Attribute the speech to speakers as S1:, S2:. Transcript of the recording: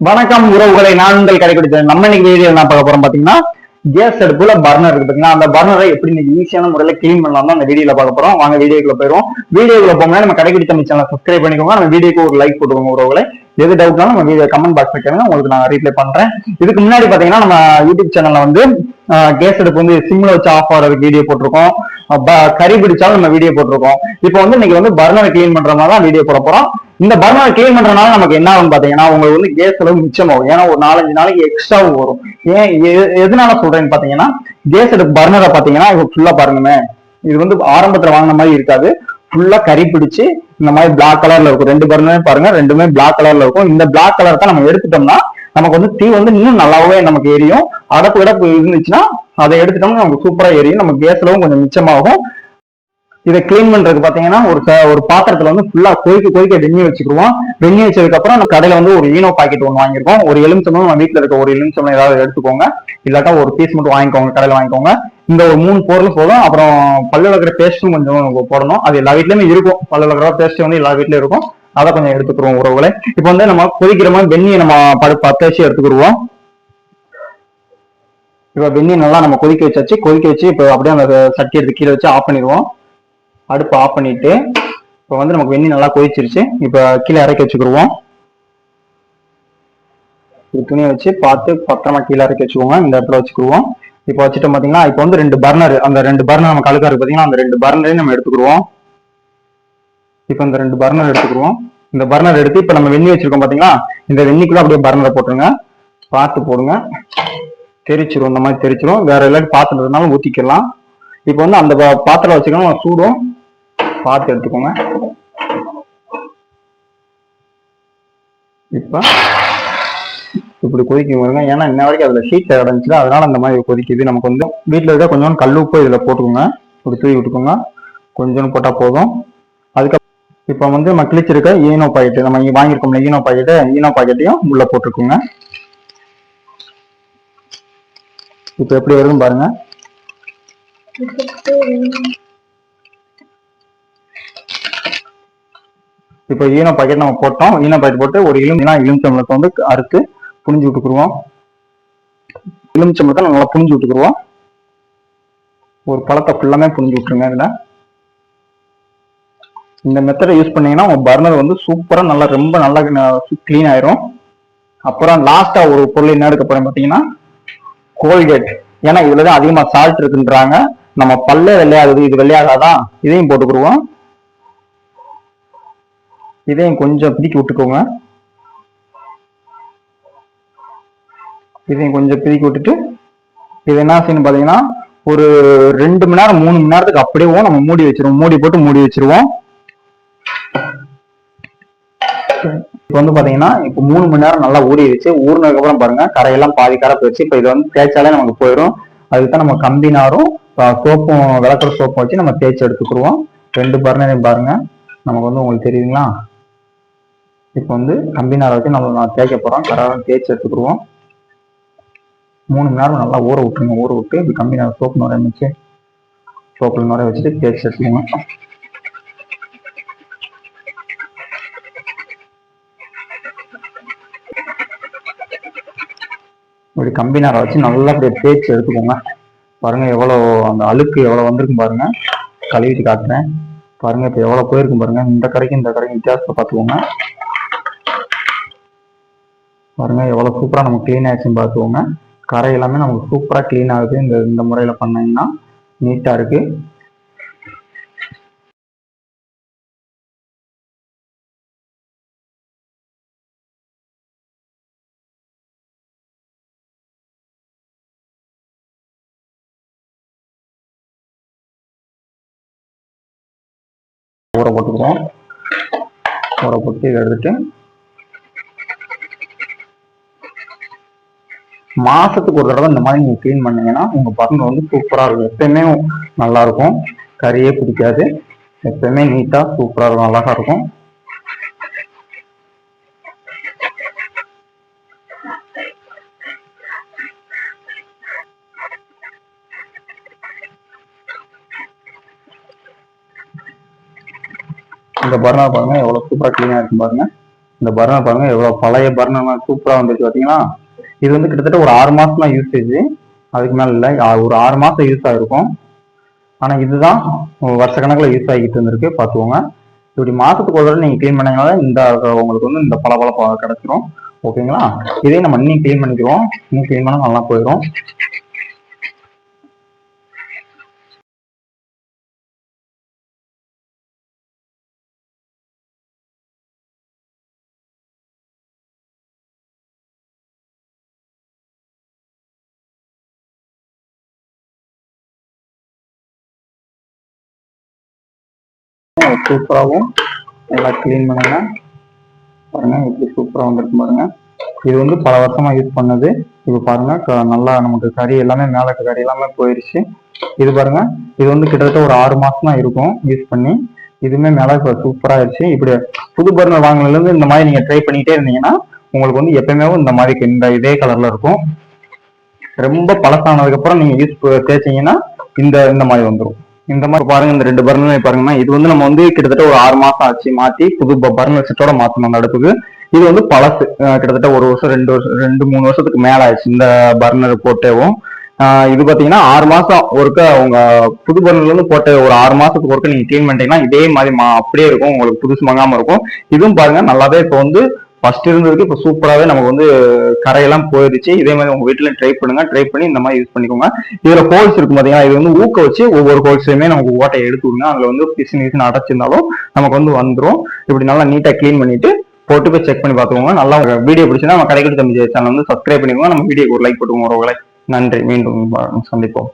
S1: வணக்கம் உறவுகளை நான் உங்கள் கடைபிடித்த நம்ம இன்னைக்கு வீடியோ நான் பார்க்க போறோம் பாத்தீங்கன்னா கேஸ் அடுப்புல பர்னர் இருக்கு பாத்தீங்கன்னா அந்த பர்னரை எப்படி இன்னைக்கு ஈஸியான முறையில க்ளீன் பண்ணலாம் தான் அந்த வீடியோல பார்க்க போறோம். வாங்க வீடியோக்குள்ள போயிடும் வீடியோக்குள்ள போங்க நம்ம கடைபிடித்த நம்ம சேனல் சப்ஸ்கிரைப் பண்ணிக்கோங்க. நம்ம வீடியோக்கு ஒரு லைக் போட்டுக்கோங்க உறவுகளை. எது டவுட்னாலும் நம்ம வீடியோ கமெண்ட் பாக்ஸ் கேளுங்க. உங்களுக்கு நான் ரீப்ளை பண்றேன். இதுக்கு முன்னாடி பாத்தீங்கன்னா நம்ம யூடியூப் சேனல்ல வந்து கேஸ் அடுப்பு வந்து சிம்ல வச்சு ஆஃப் ஆகிறதுக்கு வீடியோ போட்டிருக்கோம். ப- கறி பிடிச்சாலும் நம்ம வீடியோ போட்டிருக்கோம். இப்போ வந்து இன்னைக்கு வந்து பர்னரை கிளீன் பண்ற மாதிரி தான் வீடியோ போட போறோம். இந்த பர்னர் க்ளீன் பண்றதுனால நமக்கு என்ன ஆகும் பாத்தீங்கன்னா உங்களுக்கு வந்து கேஸ் செலவு மிச்சமாகும். ஏன்னா ஒரு நாலஞ்சு நாளைக்கு எக்ஸ்ட்ராவும் வரும். ஏன் எ- எதனால சொல்றேன்னு பாத்தீங்கன்னா கேஸ் பர்னரை பாத்தீங்கன்னா இது ஃபுல்லா பாருங்கமே இது வந்து ஆரம்பத்துல வாங்கின மாதிரி இருக்காது. ஃபுல்லா கறி பிடிச்சு இந்த மாதிரி பிளாக் கலர்ல இருக்கும். ரெண்டு பர்னருமே பாருங்க ரெண்டுமே பிளாக் கலர்ல இருக்கும். இந்த பிளாக் கலர் தான் நம்ம எடுத்துட்டோம்னா நமக்கு வந்து தீ வந்து இன்னும் நல்லாவே நமக்கு எரியும். அடப்பு கிடப்பு இருந்துச்சுன்னா அதை எடுத்துட்டோம்னா நமக்கு சூப்பரா எரியும். நம்ம கேஸ் செலவும் கொஞ்சம் மிச்சமாகும். இதை கிளீன் பண்றதுக்கு பாத்தீங்கன்னா ஒரு ஒரு பாத்திரத்துல வந்து ஃபுல்லா கொதிக்க கொதிக்க வெந்நி வச்சுக்குவோம் வெந்நி வச்சதுக்கு அப்புறம் நம்ம கடையில வந்து ஒரு ஈனோ பாக்கெட் ஒன்று வாங்கியிருக்கோம். ஒரு எலுமிச்சம்பழம் நம்ம வீட்டுல இருக்க ஒரு எலுமிச்சம்பழம் ஏதாவது எடுத்துக்கோங்க. இல்லாட்டா ஒரு பீஸ் மட்டும் வாங்கிக்கோங்க கடையில வாங்கிக்கோங்க. இந்த ஒரு மூணு பொருள் போதும். அப்புறம் பல்லு விளக்குற பேஸ்ட்டும் கொஞ்சம் போடணும். அது எல்லா வீட்லயுமே இருக்கும். பல்லு விளக்குற பேஸ்ட் வந்து எல்லா வீட்லயும் இருக்கும். அதை கொஞ்சம் எடுத்துக்கிறோம் உறவுகளை. இப்போ வந்து நம்ம கொதிக்கிற மாதிரி வெந்நியை நம்ம படு பத்து வச்சு எடுத்துக்கிடுவோம். இப்போ வெந்நி நல்லா நம்ம கொதிக்க வச்சாச்சு. கொதிக்க வச்சு இப்போ அப்படியே அந்த சட்டி எடுத்து கீழே வச்சு ஆஃப் பண்ணிடுவோம். அடுப்பு ஆஃப் பண்ணிட்டு இப்போ வந்து நமக்கு வெந்நீர் நல்லா கொதிச்சிருச்சு. இப்போ கீழே இறக்கி வச்சுக்கிடுவோம் ஒரு துணியை வச்சு பார்த்து பத்திரமா கீழே இறக்கி வச்சுக்கோங்க. இந்த இடத்துல வச்சுக்குவோம் இப்போ வச்சுட்டு பார்த்தீங்கன்னா இப்போ வந்து ரெண்டு பர்னர் அந்த ரெண்டு பர்னர் நம்ம கழுக்கா இருக்கு பார்த்தீங்கன்னா அந்த ரெண்டு பர்னரையும் நம்ம எடுத்துக்கிடுவோம் இப்போ இந்த ரெண்டு பர்னர் எடுத்துக்கிடுவோம் இந்த பர்னர் எடுத்து இப்போ நம்ம வெந்நி வச்சிருக்கோம் பார்த்தீங்களா இந்த வெந்நிக்குள்ள அப்படியே பர்னரை போட்டுருங்க. பார்த்து போடுங்க. தெரிச்சிரும். இந்த மாதிரி தெரிச்சிரும். வேற எல்லாரும் பாத்திரம் இருந்தாலும் ஊத்திக்கலாம் இப்போ வந்து அந்த பாத்திரம் வச்சுக்கணும் சூடும். பார்த்து எடுத்துக்கோங்க. இப்போ இப்படி கொதிக்கும் பாருங்க. ஏன்னா இன்ன வரைக்கும் அதுல ஷீட் அடைஞ்சுல அதனால அந்த மாதிரி கொதிக்குது. நமக்கு வந்து வீட்டில் இருக்க கொஞ்சம் கல் உப்பு இதுல போட்டுக்கோங்க. இப்படி தூவி விட்டுக்கோங்க. கொஞ்சம் போட்டா போதும். அதுக்கப்புறம் இப்போ வந்து நம்ம கிழிச்சிருக்க ஈனோ பாக்கெட் நம்ம இங்க வாங்கியிருக்கோம்ல ஈனோ பாக்கெட்டு ஈனோ பாக்கெட்டையும் உள்ள போட்டுக்கோங்க. இப்போ எப்படி வருதுன்னு பாருங்க. இப்போ ஈனோ பாக்கெட் நம்ம போட்டோம். ஈனோ பாக்கெட் போட்டு ஒரு எலுமினா எலுமிச்சம்பழத்தை வந்து அறுத்து புழிஞ்சு விட்டுக்குருவோம் எலுமிச்சம்பழத்தை நல்லா புழிஞ்சு விட்டுக்குருவோம் ஒரு பழத்தை ஃபுல்லாமே புழிஞ்சு விட்டுருங்க இதுல. இந்த மெத்தடை யூஸ் பண்ணீங்கன்னா உங்க பர்னர் வந்து சூப்பரா நல்லா ரொம்ப நல்லா க்ளீன் ஆயிரும். அப்புறம் லாஸ்டா ஒரு பொருள் என்ன எடுக்க போறேன் பாத்தீங்கன்னா கோல்கேட் ஏன்னா இதுலதான் அதிகமா சால்ட் இருக்குன்றாங்க. நம்ம பல்லே வெள்ளையாகுது இது வெள்ளையாகாதான் இதையும் போட்டுக்குருவோம் இதையும் கொஞ்சம் பிடிக்கி விட்டுக்கோங்க. இதையும் கொஞ்சம் பிரிக்கி விட்டுட்டு இது என்ன செய்யணும் பார்த்தீங்கன்னா ஒரு ரெண்டு மணி நேரம் மூணு மணி நேரத்துக்கு அப்படியே நம்ம மூடி வச்சிருவோம். மூடி போட்டு மூடி வச்சிருவோம். இப்போ வந்து பாத்தீங்கன்னா இப்போ மூணு மணி நேரம் நல்லா ஊறிடுச்சு. ஊறினதுக்கு அப்புறம் பாருங்க கரையெல்லாம் பாதி கரை போயிடுச்சு இப்போ இது வந்து தேய்ச்சாலே நமக்கு போயிடும். அதுக்கு தான் நம்ம கம்பினாரும் சோப்பும் விளக்குற சோப்பும் வச்சு நம்ம தேய்ச்சி எடுத்துக்கிடுவோம். ரெண்டு பர்னரையும் பாருங்க. நமக்கு வந்து உங்களுக்கு தெரியுங்களா இப்போ வந்து கம்பி நாரை வச்சு நம்ம நான் தேய்க்க போறோம். கரெக்டாக தேய்ச்சி எடுத்துக்கிடுவோம். மூணு மணி நேரம் நல்லா ஊற விட்டுருங்க. ஊற விட்டு இப்படி கம்பி சோப்பு நுரைய வச்சு சோப்பில் நுரைய வச்சுட்டு தேய்ச்சி எடுத்துக்கோங்க. இப்படி கம்பி நாரை வச்சு நல்லா அப்படியே தேய்ச்சி எடுத்துக்கோங்க. பாருங்க எவ்வளோ அந்த அழுக்கு எவ்வளோ வந்திருக்கும் பாருங்க. கழுவிட்டு காட்டுறேன். பாருங்க இப்போ எவ்வளோ போயிருக்கும் பாருங்க. இந்த கடைக்கும் இந்த கடைக்கும் வித்தியாசத்தை பார்த்துக்கோங்க. பாருங்க எவ்வளோ சூப்பராக நம்ம க்ளீன் ஆயிடுச்சுன்னு பார்த்துக்கோங்க. கரை எல்லாமே நமக்கு சூப்பராக க்ளீன் ஆகுது. இந்த இந்த முறையில் பண்ணீங்கன்னா நீட்டாக இருக்கு. ஊற போட்டுக்குவோம் ஊற போட்டு இதை எடுத்துட்டு மாசத்துக்கு ஒரு தடவை இந்த மாதிரி நீங்க க்ளீன் பண்ணீங்கன்னா உங்க பர்னர் வந்து சூப்பரா இருக்கும். எப்பயுமே நல்லா இருக்கும். கறியே பிடிக்காது. எப்பயுமே நீட்டா சூப்பரா இருக்கும். அழகா இருக்கும். இந்த பர்னர் பாருங்க எவ்வளவு சூப்பரா கிளீனா இருக்கும் பாருங்க. இந்த பர்னர் பாருங்க எவ்வளவு பழைய பர்னர் சூப்பரா வந்துச்சு பாத்தீங்களா? இது வந்து கிட்டத்தட்ட ஒரு ஆறு மாசம் தான் யூசேஜ் அதுக்கு மேல இல்லை. ஒரு ஆறு மாசம் யூஸ் ஆயிருக்கும். ஆனா இதுதான் வருஷ கணக்கில் யூஸ் ஆகிட்டு இருந்திருக்கு. பார்த்துக்கோங்க. இப்படி மாசத்துக்கு ஒரு தடவை நீங்க க்ளீன் பண்ணீங்கனால இந்த உங்களுக்கு வந்து இந்த பளபளப்பு கிடைச்சிரும். ஓகேங்களா இதே நம்ம இன்னும் க்ளீன் பண்ணிக்கிறோம். இன்னும் க்ளீன் பண்ணால் நல்லா போயிடும் சூப்பராகவும் நல்லா க்ளீன் பண்ணுங்க. பாருங்க எப்படி சூப்பராக வந்திருக்கு பாருங்கள் இது வந்து பல வருஷமாக யூஸ் பண்ணது. இது பாருங்க க- நல்லா நமக்கு கறி எல்லாமே மேலே கறி எல்லாமே போயிடுச்சு இது பாருங்க இது வந்து கிட்டத்தட்ட ஒரு ஆறு மாதம் தான் இருக்கும் யூஸ் பண்ணி. இதுவுமே மேலே சூப்பராக சூப்பரா ஆயிடுச்சு இப்படி புது பர்னர் வாங்கினதுலேருந்து இந்த மாதிரி நீங்கள் ட்ரை பண்ணிகிட்டே இருந்தீங்கன்னா உங்களுக்கு வந்து எப்பயுமே இந்த மாதிரி இந்த இதே கலரில் இருக்கும். ரொம்ப பழசானதுக்கப்புறம் நீங்கள் யூஸ் தேய்ச்சிங்கன்னா இந்த இந்த மாதிரி வந்துடும் இந்த மாதிரி பாருங்க இந்த ரெண்டு பர்னர் பாருங்கன்னா இது வந்து நம்ம வந்து கிட்டத்தட்ட ஒரு ஆறு மாசம் ஆச்சு மாத்தி புது பர்னர் செட்டோட மாத்தணும் அந்த அடுப்புக்கு. இது வந்து பழசு. கிட்டத்தட்ட ஒரு வருஷம் ரெண்டு வருஷம் ரெண்டு மூணு வருஷத்துக்கு மேல ஆயிடுச்சு இந்த பர்னர் போட்டேவும். இது பாத்தீங்கன்னா ஆறு மாசம் ஒருக்க உங்க புது பர்னர்ல இருந்து போட்ட ஒரு ஆறு மாசத்துக்கு ஒருக்க நீங்க க்ளீன் பண்ணிட்டீங்கன்னா இதே மாதிரி மா- அப்படியே இருக்கும். உங்களுக்கு புதுசு மங்காம இருக்கும். இதுவும் பாருங்க நல்லாவே இப்போ வந்து ஃபர்ஸ்ட் இருந்ததுக்கு இப்போ சூப்பராகவே நமக்கு வந்து கரையெல்லாம் போயிருச்சு. இதே மாதிரி உங்க வீட்டுல ட்ரை பண்ணுங்க. ட்ரை பண்ணி இந்த மாதிரி யூஸ் பண்ணிக்கோங்க. இதுல ஹோல்ஸ் இருக்கும் பாத்தீங்கன்னா இது வந்து ஊக்க வச்சு ஒவ்வொரு ஹோல்ஸையுமே நமக்கு ஓட்டையை எடுத்து விடுங்க. அதுல வந்து பிசின் பிசின் அடைச்சிருந்தாலும் நமக்கு வந்து வந்துடும் இப்படி நல்லா நீட்டா க்ளீன் பண்ணிட்டு போட்டு போய் செக் பண்ணி பார்த்துக்கோங்க. நல்லா வீடியோ பிடிச்சிருந்தா நம்ம கடைக்கு தம்பி சேனல் வந்து சப்ஸ்கிரைப் பண்ணிக்கோங்க. நம்ம வீடியோக்கு ஒரு லைக் போட்டுக்கோங்க. ஒரு லைக் நன்றி. மீண்டும் சந்திப்போம்.